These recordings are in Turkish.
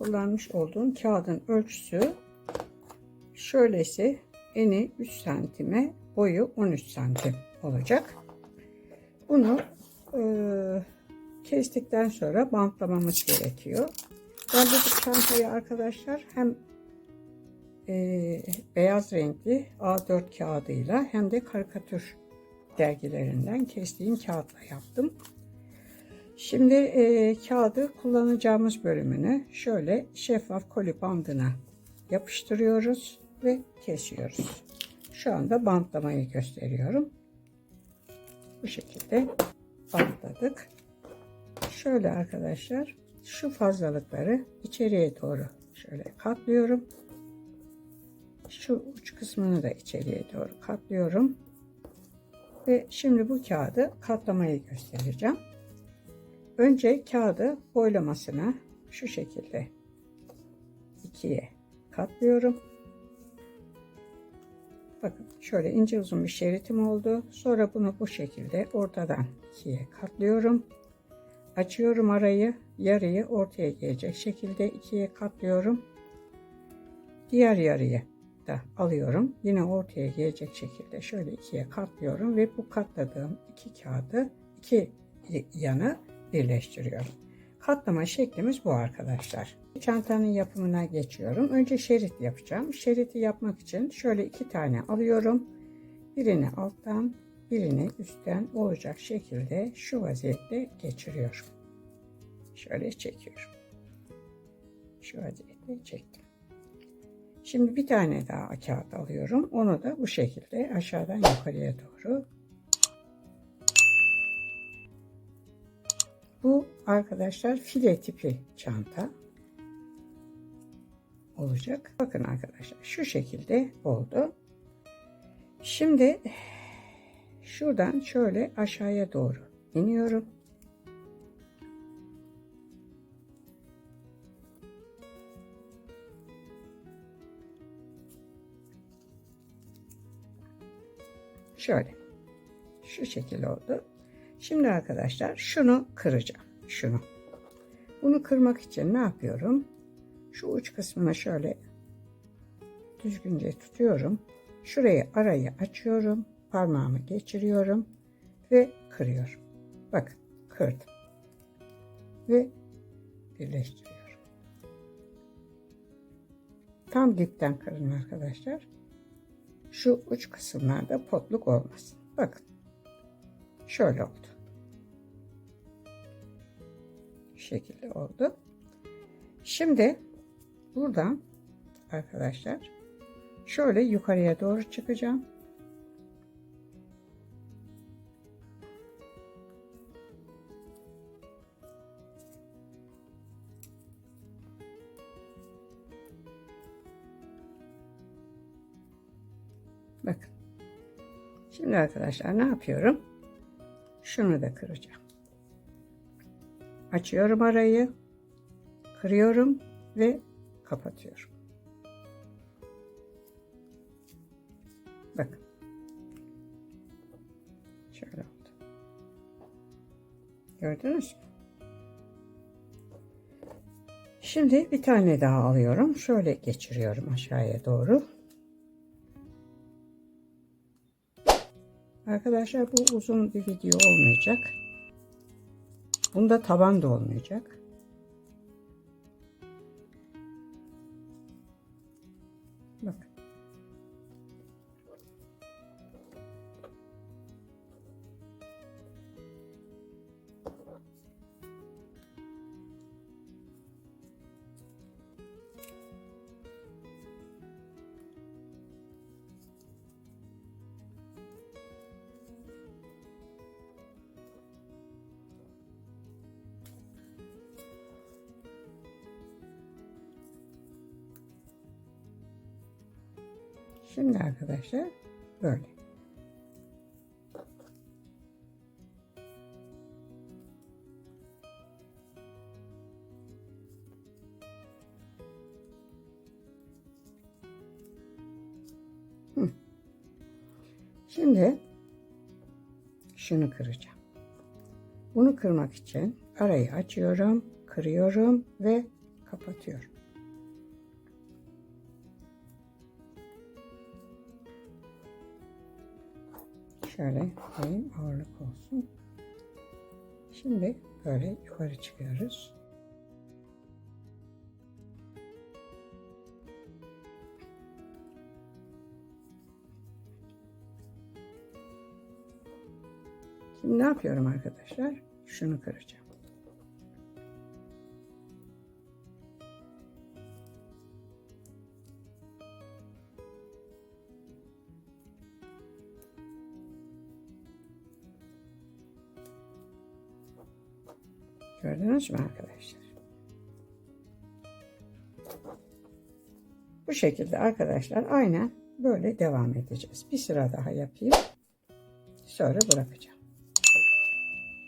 kullanmış olduğum kağıdın ölçüsü şöylesi eni 3 santime boyu 13 santim olacak. Bunu e, kestikten sonra bantlamamız gerekiyor. Ben bu çantayı arkadaşlar hem e, beyaz renkli A4 kağıdıyla hem de karikatür dergilerinden kestiğim kağıtla yaptım. Şimdi e, kağıdı kullanacağımız bölümünü şöyle şeffaf koli bandına yapıştırıyoruz ve kesiyoruz. Şu anda bantlamayı gösteriyorum. Bu şekilde bantladık. Şöyle arkadaşlar şu fazlalıkları içeriye doğru şöyle katlıyorum. Şu uç kısmını da içeriye doğru katlıyorum. Ve şimdi bu kağıdı katlamayı göstereceğim. Önce kağıdı boylamasına şu şekilde ikiye katlıyorum. Bakın şöyle ince uzun bir şeritim oldu. Sonra bunu bu şekilde ortadan ikiye katlıyorum. Açıyorum arayı. Yarıyı ortaya gelecek şekilde ikiye katlıyorum. Diğer yarıyı da alıyorum. Yine ortaya gelecek şekilde şöyle ikiye katlıyorum ve bu katladığım iki kağıdı iki yanı birleştiriyorum. Katlama şeklimiz bu arkadaşlar. Çantanın yapımına geçiyorum. Önce şerit yapacağım. Şeriti yapmak için şöyle iki tane alıyorum. Birini alttan, birini üstten olacak şekilde şu vaziyette geçiriyorum. Şöyle çekiyorum. Şu vaziyette çektim. Şimdi bir tane daha kağıt alıyorum. Onu da bu şekilde aşağıdan yukarıya doğru Bu arkadaşlar file tipi çanta olacak. Bakın arkadaşlar şu şekilde oldu. Şimdi şuradan şöyle aşağıya doğru iniyorum. Şöyle. Şu şekilde oldu. Şimdi arkadaşlar şunu kıracağım. Şunu. Bunu kırmak için ne yapıyorum? Şu uç kısmına şöyle düzgünce tutuyorum. Şurayı arayı açıyorum. Parmağımı geçiriyorum ve kırıyorum. Bakın kırdım. Ve birleştiriyorum. Tam dipten kırın arkadaşlar. Şu uç kısımlarda potluk olmasın. Bakın. Şöyle oldu. Şekilde oldu. Şimdi buradan arkadaşlar şöyle yukarıya doğru çıkacağım. Bakın. Şimdi arkadaşlar ne yapıyorum? Şunu da kıracağım. Açıyorum arayı. Kırıyorum ve kapatıyorum. Bakın. Şöyle oldu. Gördünüz mü? Şimdi bir tane daha alıyorum. Şöyle geçiriyorum aşağıya doğru. Arkadaşlar bu uzun bir video olmayacak. Bunda taban da olmayacak. Şimdi arkadaşlar böyle. Şimdi şunu kıracağım. Bunu kırmak için arayı açıyorum, kırıyorum ve kapatıyorum. Şöyle koyayım ağırlık olsun. Şimdi böyle yukarı çıkıyoruz. Şimdi ne yapıyorum arkadaşlar? Şunu kıracağım. Mü arkadaşlar? Bu şekilde arkadaşlar aynen böyle devam edeceğiz. Bir sıra daha yapayım. Sonra bırakacağım.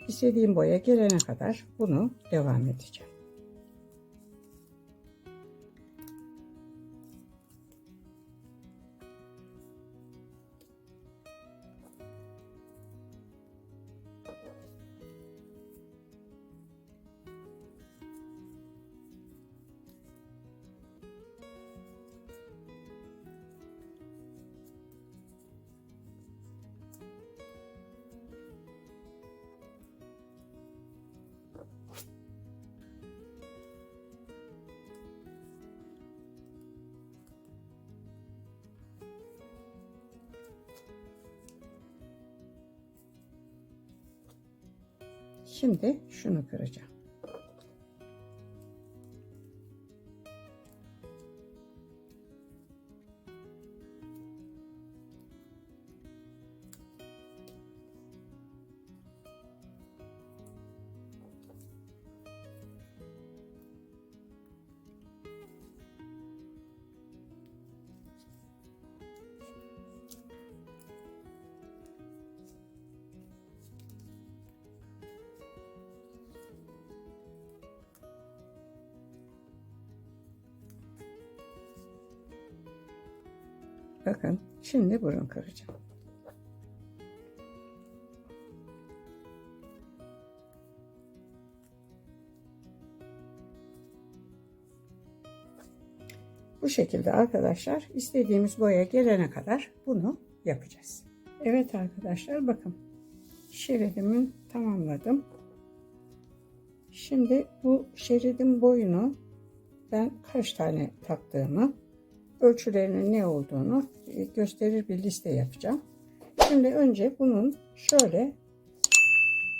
İstediğim boya gelene kadar bunu devam edeceğim. Şimdi şunu kıracağım. Bakın şimdi burun kıracağım. Bu şekilde arkadaşlar istediğimiz boya gelene kadar bunu yapacağız. Evet arkadaşlar bakın şeridimi tamamladım. Şimdi bu şeridin boyunu ben kaç tane taktığımı ölçülerinin ne olduğunu e, gösterir bir liste yapacağım. Şimdi önce bunun şöyle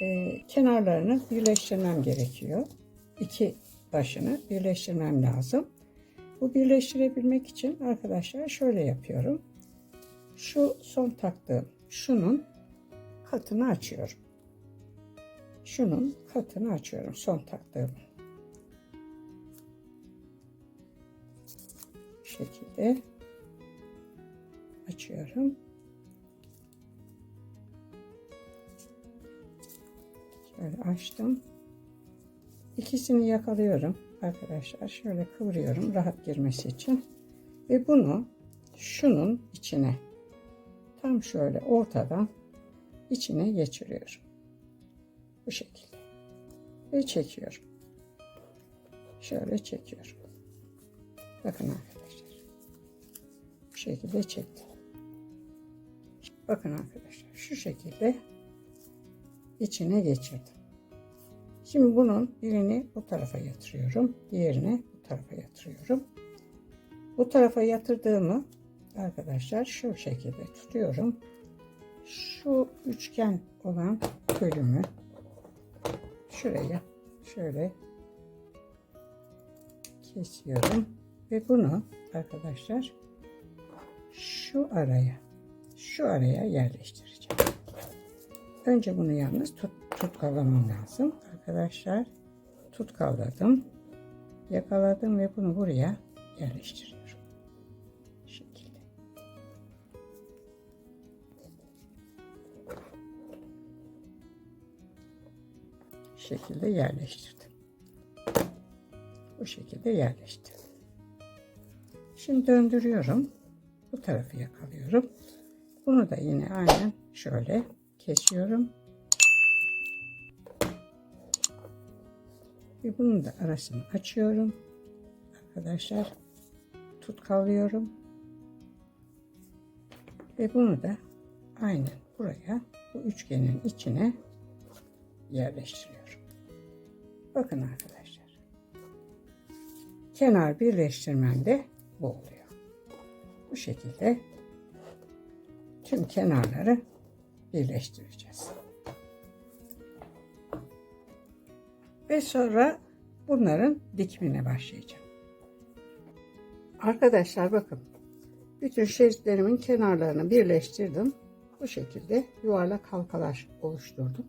e, kenarlarını birleştirmem gerekiyor. İki başını birleştirmem lazım. Bu birleştirebilmek için arkadaşlar şöyle yapıyorum. Şu son taktığım şunun katını açıyorum. Şunun katını açıyorum son taktığım. Şekilde açıyorum. Şöyle açtım. İkisini yakalıyorum arkadaşlar. Şöyle kıvırıyorum rahat girmesi için. Ve bunu şunun içine tam şöyle ortadan içine geçiriyorum. Bu şekilde. Ve çekiyorum. Şöyle çekiyorum. Bakın arkadaşlar. Şekilde çektim. Bakın arkadaşlar şu şekilde içine geçirdim. Şimdi bunun birini bu tarafa yatırıyorum. Diğerini bu tarafa yatırıyorum. Bu tarafa yatırdığımı arkadaşlar şu şekilde tutuyorum. Şu üçgen olan bölümü şuraya şöyle kesiyorum ve bunu arkadaşlar şu araya şu araya yerleştireceğim. Önce bunu yalnız tut, tutkalamam lazım. Arkadaşlar tutkaladım. Yakaladım ve bunu buraya yerleştiriyorum. Bu şekilde. Bu şekilde yerleştirdim. Bu şekilde yerleştirdim. Şimdi döndürüyorum. Bu tarafı yakalıyorum. Bunu da yine aynen şöyle kesiyorum. Ve bunun da arasını açıyorum. Arkadaşlar tutkalıyorum. Ve bunu da aynen buraya bu üçgenin içine yerleştiriyorum. Bakın arkadaşlar. Kenar birleştirmemde bu oluyor. Bu şekilde tüm kenarları birleştireceğiz. Ve sonra bunların dikimine başlayacağım. Arkadaşlar bakın. Bütün şeritlerimin kenarlarını birleştirdim. Bu şekilde yuvarlak halkalar oluşturdum.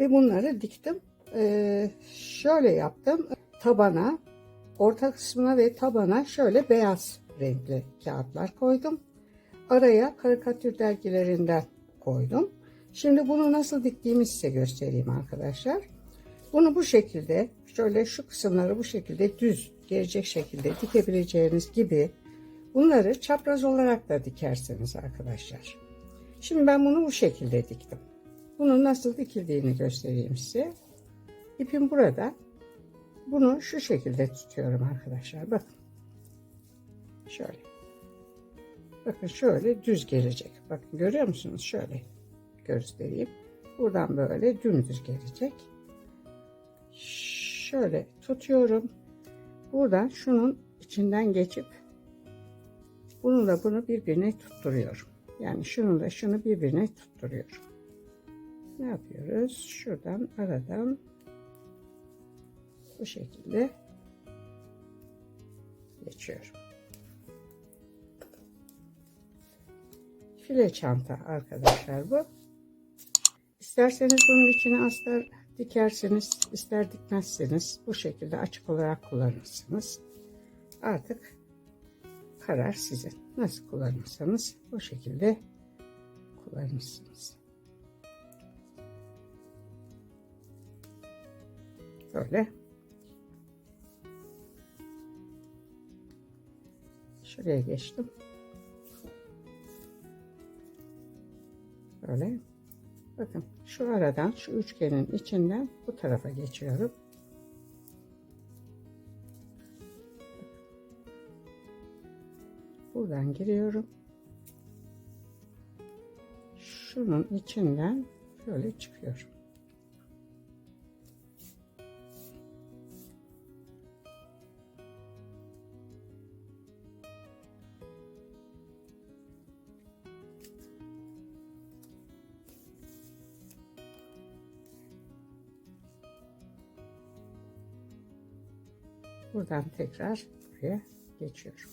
Ve bunları diktim. Ee, şöyle yaptım. Tabana, orta kısmına ve tabana şöyle beyaz renkli kağıtlar koydum. Araya karikatür dergilerinden koydum. Şimdi bunu nasıl diktiğimi size göstereyim arkadaşlar. Bunu bu şekilde şöyle şu kısımları bu şekilde düz gelecek şekilde dikebileceğiniz gibi bunları çapraz olarak da dikersiniz arkadaşlar. Şimdi ben bunu bu şekilde diktim. Bunun nasıl dikildiğini göstereyim size. İpim burada. Bunu şu şekilde tutuyorum arkadaşlar. Bakın. Şöyle. Bakın şöyle düz gelecek. Bakın görüyor musunuz? Şöyle göstereyim. Buradan böyle dümdüz gelecek. Şöyle tutuyorum. Buradan şunun içinden geçip bunu da bunu birbirine tutturuyorum. Yani şunu da şunu birbirine tutturuyorum. Ne yapıyoruz? Şuradan aradan bu şekilde geçiyorum. File çanta arkadaşlar bu. İsterseniz bunun içine astar dikersiniz, ister dikmezseniz bu şekilde açık olarak kullanırsınız. Artık karar sizin. Nasıl kullanırsanız bu şekilde kullanırsınız. Böyle. Şuraya geçtim. Böyle. Bakın şu aradan şu üçgenin içinden bu tarafa geçiyorum. Buradan giriyorum. Şunun içinden şöyle çıkıyorum. Buradan tekrar buraya geçiyorum.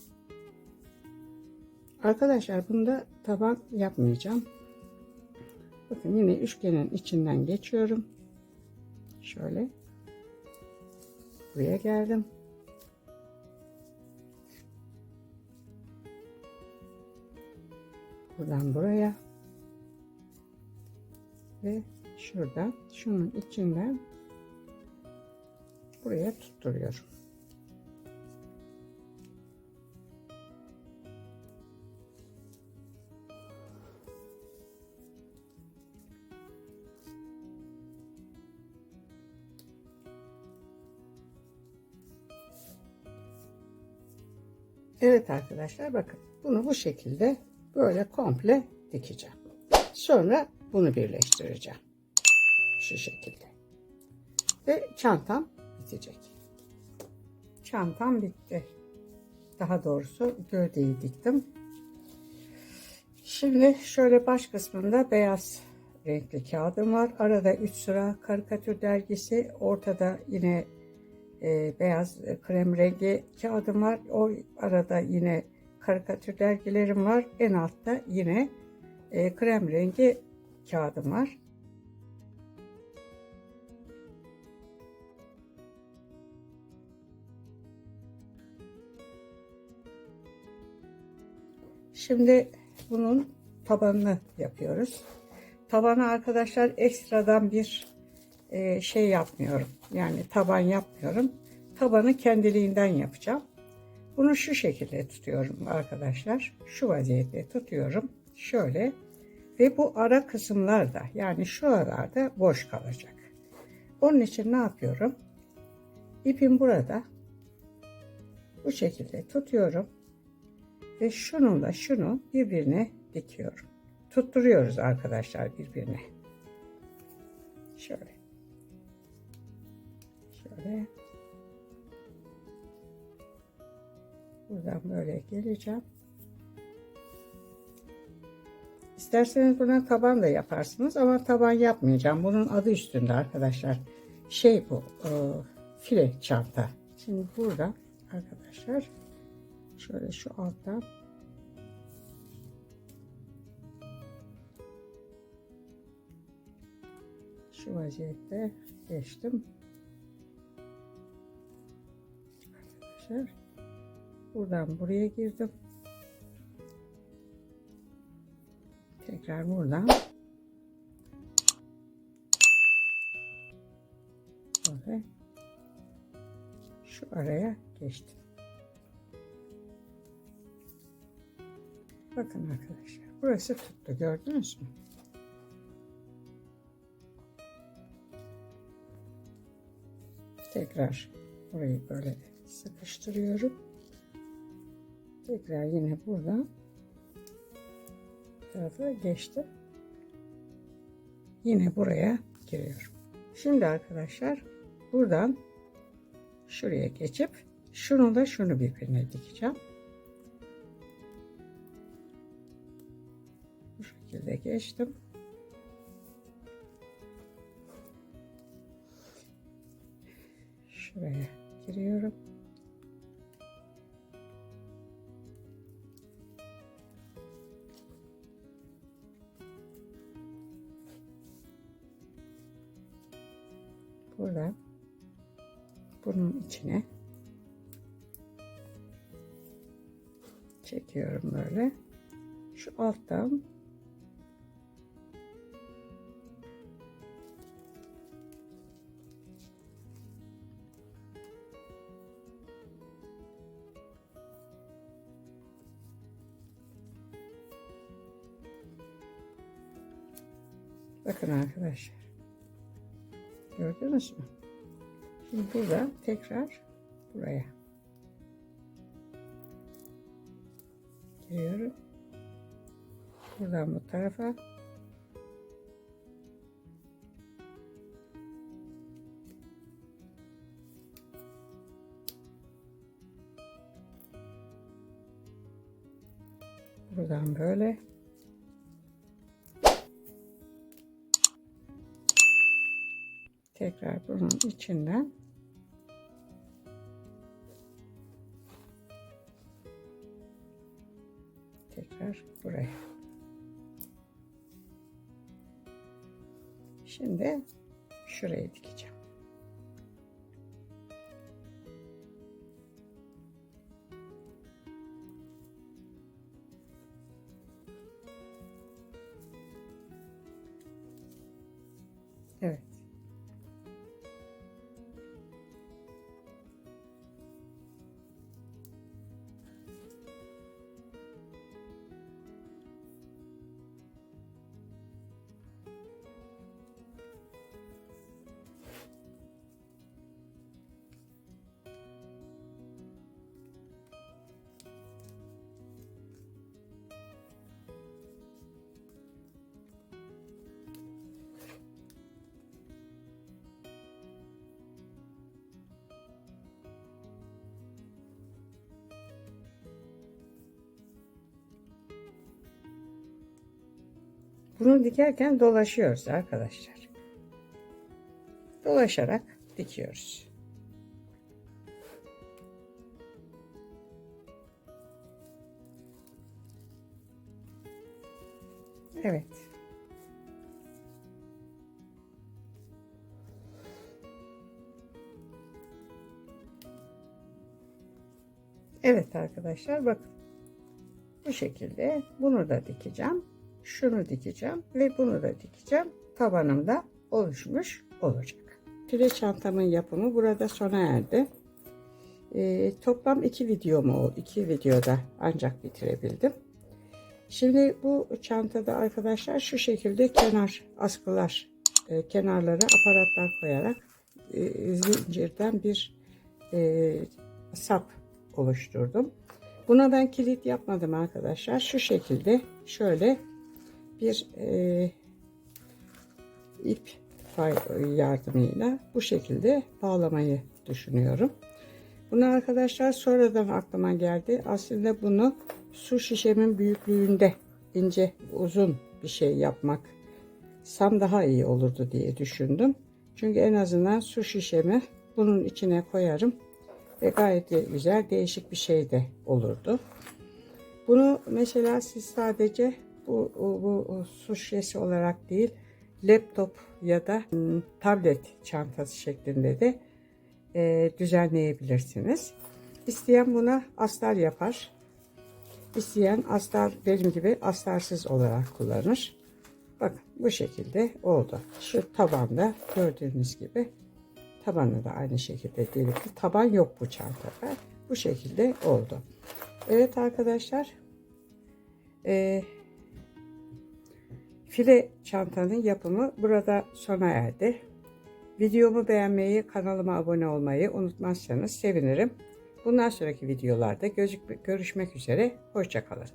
Arkadaşlar bunda taban yapmayacağım. Bakın yine üçgenin içinden geçiyorum. Şöyle. Buraya geldim. Buradan buraya. Ve şuradan şunun içinden buraya tutturuyorum. Evet arkadaşlar bakın bunu bu şekilde böyle komple dikeceğim. Sonra bunu birleştireceğim. Şu şekilde. Ve çantam bitecek. Çantam bitti. Daha doğrusu gövdeyi diktim. Şimdi şöyle baş kısmında beyaz renkli kağıdım var. Arada 3 sıra karikatür dergisi. Ortada yine e, beyaz e, krem rengi kağıdım var. O arada yine karikatür dergilerim var. En altta yine e, krem rengi kağıdım var. Şimdi bunun tabanını yapıyoruz. Tabanı arkadaşlar ekstradan bir e, şey yapmıyorum. Yani taban yapmıyorum. Tabanı kendiliğinden yapacağım. Bunu şu şekilde tutuyorum arkadaşlar. Şu vaziyette tutuyorum. Şöyle. Ve bu ara kısımlar da yani şuralarda boş kalacak. Onun için ne yapıyorum? İpim burada. Bu şekilde tutuyorum. Ve şununla şunu birbirine dikiyorum. tutturuyoruz arkadaşlar birbirine. Şöyle. Şöyle. Buradan böyle geleceğim. İsterseniz buna taban da yaparsınız ama taban yapmayacağım. Bunun adı üstünde arkadaşlar. Şey bu, e, file çanta. Şimdi burada arkadaşlar şöyle şu alttan şu vaziyette geçtim. Arkadaşlar buradan buraya girdim. Tekrar buradan böyle şu araya geçtim. Bakın arkadaşlar burası tuttu gördünüz mü? Tekrar burayı böyle sıkıştırıyorum. Tekrar yine buradan tarafa geçtim. Yine buraya giriyorum. Şimdi arkadaşlar buradan şuraya geçip şunu da şunu birbirine dikeceğim. Bu şekilde geçtim. Şuraya giriyorum. İçine çekiyorum böyle. Şu alttan Bakın arkadaşlar. Gördünüz mü? Şimdi burada tekrar buraya. Giriyorum. Buradan bu tarafa. Buradan böyle tekrar bunun içinden tekrar buraya. Şimdi şurayı dikeceğim. Bunu dikerken dolaşıyoruz arkadaşlar. Dolaşarak dikiyoruz. Evet. Evet arkadaşlar bakın. Bu şekilde bunu da dikeceğim. Şunu dikeceğim ve bunu da dikeceğim. Tabanımda oluşmuş olacak. File çantamın yapımı burada sona erdi. Ee, toplam iki videomu iki videoda ancak bitirebildim. Şimdi bu çantada arkadaşlar şu şekilde kenar askılar e, kenarlara aparatlar koyarak e, zincirden bir e, sap oluşturdum. Buna ben kilit yapmadım arkadaşlar. Şu şekilde şöyle bir e, ip yardımıyla bu şekilde bağlamayı düşünüyorum. Bunu arkadaşlar sonradan aklıma geldi. Aslında bunu su şişemin büyüklüğünde ince uzun bir şey yapmak sam daha iyi olurdu diye düşündüm. Çünkü en azından su şişemi bunun içine koyarım ve gayet de güzel değişik bir şey de olurdu. Bunu mesela siz sadece bu, bu, su şişesi olarak değil laptop ya da hmm, tablet çantası şeklinde de e, düzenleyebilirsiniz. İsteyen buna astar yapar. İsteyen astar benim gibi astarsız olarak kullanır. Bakın bu şekilde oldu. Şu tabanda gördüğünüz gibi tabanı da aynı şekilde delikli. Taban yok bu çantada. Bu şekilde oldu. Evet arkadaşlar. Ee, file çantanın yapımı burada sona erdi. Videomu beğenmeyi, kanalıma abone olmayı unutmazsanız sevinirim. Bundan sonraki videolarda görüşmek üzere. Hoşçakalın.